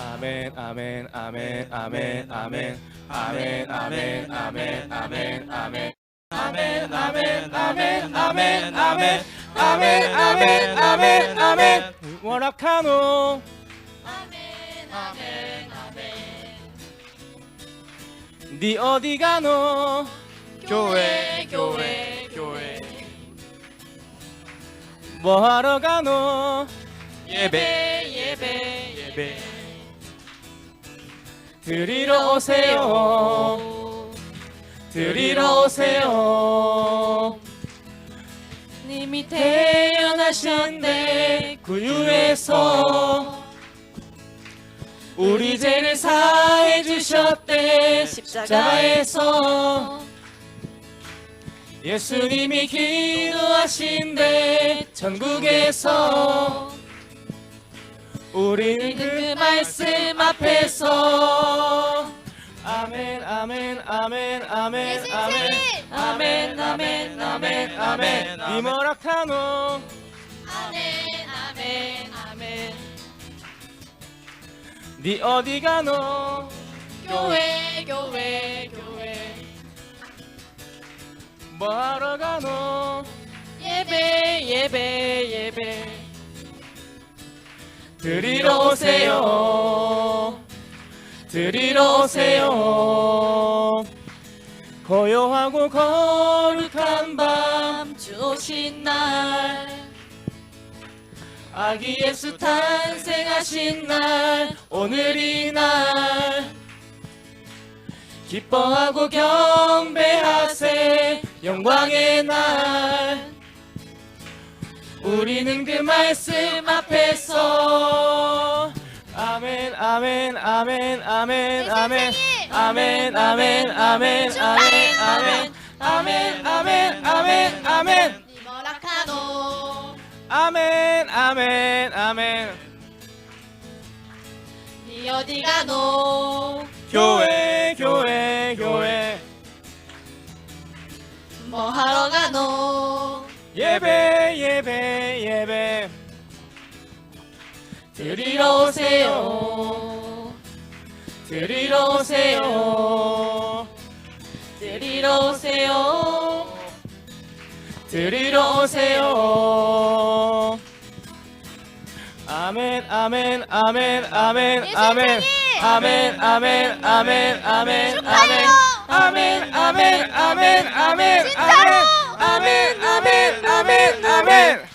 아멘 아멘 아멘 아멘 아멘 아멘 아멘 아멘 아멘 아멘 아멘 아멘 아멘 아멘 아멘 아멘 아멘 아멘 아멘 워락카노 아멘 아멘 아멘 니 어디 가노 교회 교회 교회 뭐 하러 가노 예배 예배 예배 드리러 오세요. 드리러 오세요. 님이 태어나셨네 구유에서 우리 죄를 사해 주셨대 십자가에서. 예수님이 기도하신대 천국에서 우리는 그 말씀 앞에서. 아멘 아멘 아멘 아멘 아멘 아멘 아멘. 아멘 아멘. 이모라카노. 아멘 아멘 아멘. 니 어디 가노? 교회 교회 교회. 뭐 하러 가노? 예배 예배 예배 드리러 오세요. 드리러 오세요. 고요하고 거룩한 밤주 오신 날. 아기 예수 탄생하신 날 오늘이 날. 기뻐하고 경배하세 영광의 날 우리는 그 말씀 앞에서. 아멘 아멘 아멘 아멘 아멘. 아멘 아멘 아멘 아멘 아멘 아멘. 아멘. 아멘 아멘 니모라카노. 아멘 아멘 아멘. 니 어디 가노? 교회 교회 예배 예배 예배. 드리러 오세요. 드리러 오세요. 드리러 오세요. 드리러 오세요. 아멘 아멘 아멘 아멘 아멘. 아멘 아멘 아멘 아멘 아멘. 아멘 아멘 아멘 아멘 아멘 Amén, amén.